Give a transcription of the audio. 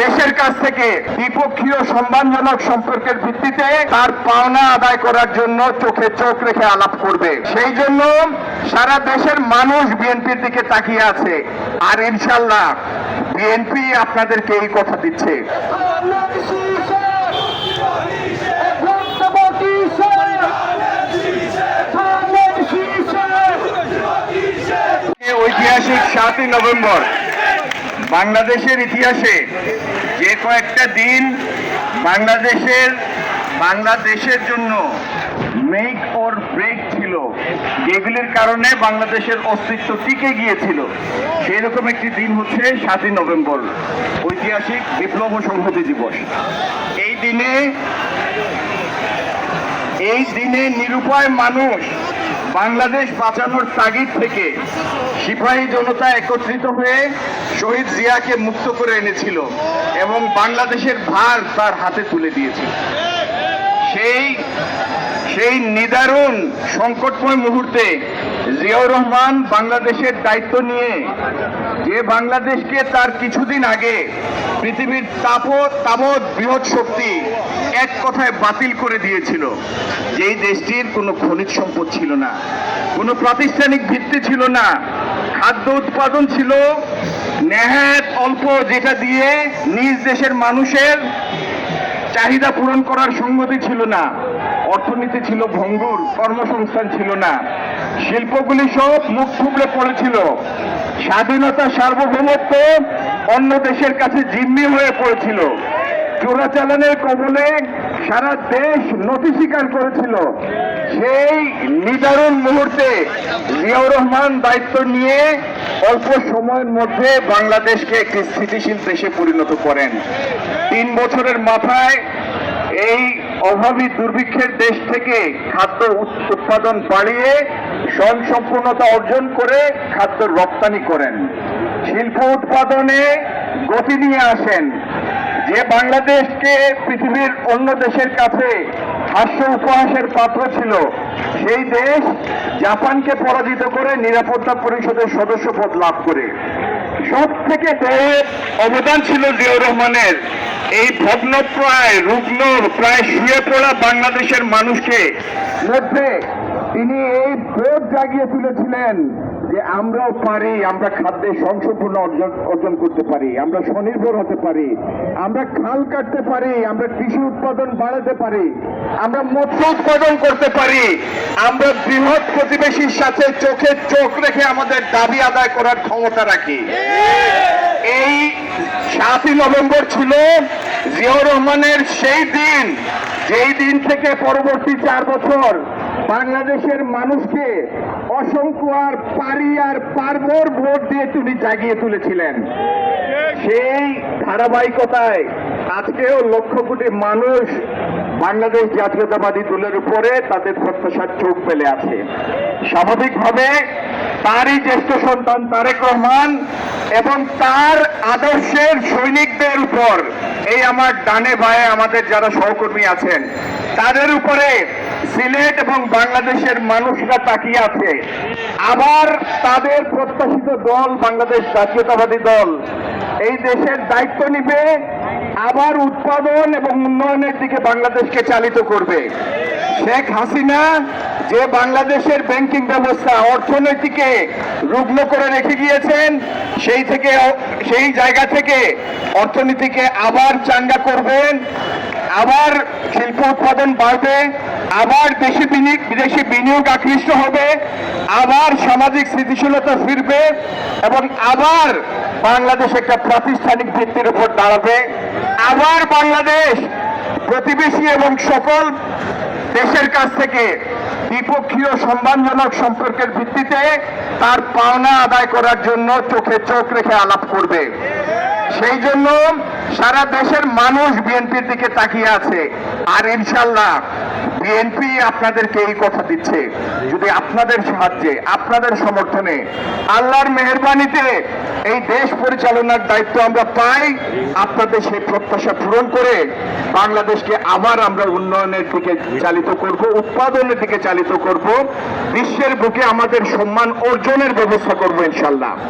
দেশের কাছ থেকে দ্বিপক্ষীয় সম্মানজনক সম্পর্কের ভিত্তিতে তার পাওনা আদায় করার জন্য চোখে চোখ রেখে আলাপ করবে। সেই জন্য সারা দেশের মানুষ বিএনপির দিকে তাকিয়ে আছে। আর ইনশাল্লাহ বিএনপি আপনাদেরকে এই কথা দিচ্ছে। ঐতিহাসিক সাতই নভেম্বর বাংলাদেশের ইতিহাসে যে কয়েকটা দিন বাংলাদেশের বাংলাদেশের জন্য মেক ওর ব্রেক ছিল, যেগুলির কারণে বাংলাদেশের অস্তিত্ব টিকে গিয়েছিল। সেই রকম একটি দিন হচ্ছে সাতই নভেম্বর, ঐতিহাসিক বিপ্লব ও সংহতি দিবস। এই দিনে এই দিনে নিরুপায় মানুষ বাংলাদেশ বাঁচানোর তাগিদ থেকে সিপাহী জনতা একত্রিত হয়ে শহীদ জিয়াকে মুক্ত করে এনেছিল এবং বাংলাদেশের ভার তার হাতে তুলে দিয়েছিল। সেই সেই নিদারুণ সংকটময় মুহূর্তে জিয়াউর রহমান বাংলাদেশের দায়িত্ব নিয়ে যে বাংলাদেশকে তার কিছুদিন আগে পৃথিবীর তাপ তাবৎ বৃহৎ শক্তি এক কথায় বাতিল করে দিয়েছিল। যেই দেশটির কোনো খনিজ সম্পদ ছিল না, কোনো প্রাতিষ্ঠানিক ভিত্তি ছিল না, খাদ্য উৎপাদন ছিল, নেহাত অল্প যেটা দিয়ে নিজ দেশের মানুষের চাহিদা পূরণ করার সঙ্গতি ছিল না। অর্থনীতি ছিল ভঙ্গুর, কর্মসংস্থান ছিল না। শিল্পগুলি সব মুখ থুবড়ে পড়েছিল। স্বাধীনতা, সার্বভৌমত্ব অন্য দেশের কাছে জিম্মি হয়ে পড়েছিল। চোরাচালানের কবলে সারা দেশ নথি স্বীকার করেছিল। সেই নিদারুণ মুহূর্তে জিয়াউর রহমান দায়িত্ব নিয়ে অল্প সময়ের মধ্যে বাংলাদেশকে একটি স্থিতিশীল দেশে পরিণত করেন। তিন বছরের মাথায় এই অভাবী দুর্ভিক্ষের দেশ থেকে খাদ্য উৎপাদন বাড়িয়ে স্বয়ংসম্পূর্ণতা অর্জন করে খাদ্য রপ্তানি করেন। শিল্প উৎপাদনে গতি নিয়ে আসেন। যে বাংলাদেশকে পৃথিবীর অন্য দেশের কাছে হাস্য উপহাসের পাত্র ছিল, সেই দেশ জাপানকে পরাজিত করে নিরাপত্তা পরিষদের সদস্য পদ লাভ করে। সব থেকে বড় অবদান ছিল জিয়াউর রহমানের। এই ভগ্ন প্রায় রুগ্ন প্রায় শুয়ে পড়া বাংলাদেশের মানুষকে মধ্যে তিনি এই বোধ জাগিয়ে তুলেছিলেন যে আমরাও পারি, আমরা খাদ্যে সংসম্পূর্ণ অর্জন অর্জন করতে পারি, আমরা স্বনির্ভর হতে পারি, আমরা খাল কাটতে পারি, আমরা কৃষি উৎপাদন বাড়াতে পারি, আমরা মৎস্য উৎপাদন করতে পারি, আমরা বৃহৎ প্রতিবেশীর সাথে চোখে চোখ রেখে আমাদের দাবি আদায় করার ক্ষমতা রাখি। এই সাতই নভেম্বর ছিল জিয়াউর রহমানের সেই দিন, যেই দিন থেকে পরবর্তী চার বছর বাংলাদেশের মানুষকে অসংখ্য আর পারি আর পারবর ভোট দিয়ে তিনি জাগিয়ে তুলেছিলেন। সেই ধারাবাহিকতায় আজকেও লক্ষ কোটি মানুষ বাংলাদেশ জাতীয়তাবাদী দলের উপরে তাদের প্রত্যাশার চোখ ফেলে আছে। স্বাভাবিকভাবে তারই জ্যেষ্ঠ সন্তান তারেক রহমান এবং তার আদর্শের সৈনিকদের উপর এই আমার ডানে বায়ে আমাদের যারা সহকর্মী আছেন, তাদের উপরে সিলেট এবং বাংলাদেশের মানুষরা তাকিয়ে আছে। আবার তাদের প্রত্যাশিত দল বাংলাদেশ জাতীয়তাবাদী দল। এই দেশের দায়িত্ব নিবে, আবার উৎপাদন এবং উন্নয়নের দিকে বাংলাদেশকে চালিত করবে। শেখ হাসিনা যে বাংলাদেশের ব্যাংকিং ব্যবস্থা, অর্থনীতিকে রুগ্ন করে রেখে গিয়েছেন, সেই থেকে, সেই জায়গা থেকে অর্থনীতিকে আবার চাঙ্গা করবেন, আবার শিল্প উৎপাদন বাড়বে আবার দেশি বিনিয়োগ, বিদেশি বিনিয়োগ আকৃষ্ট হবে, আবার সামাজিক স্থিতিশীলতা ফিরবে এবং আবার বাংলাদেশ একটা প্রাতিষ্ঠানিক ভিত্তির উপর দাঁড়াবে। আবার বাংলাদেশ প্রতিবেশী এবং সকল দেশের কাছ থেকে দ্বিপক্ষীয় সম্মানজনক সম্পর্কের ভিত্তিতে তার পাওনা আদায় করার জন্য চোখে চোখ রেখে আলাপ করবে। সেই জন্য সারা দেশের মানুষ বিএনপির দিকে তাকিয়ে আছে। আর ইনশাল্লাহ বিএনপি আপনাদেরকে এই কথা দিচ্ছে, যদি আপনাদের সাহায্যে, আপনাদের সমর্থনে, আল্লাহর মেহরবানিতে এই দেশ পরিচালনার দায়িত্ব আমরা পাই, আপনাদের সেই প্রত্যাশা পূরণ করে বাংলাদেশকে আবার আমরা উন্নয়নের দিকে চালিত করব, উৎপাদনের দিকে চালিত করব, বিশ্বের বুকে আমাদের সম্মান অর্জনের ব্যবস্থা করব ইনশাল্লাহ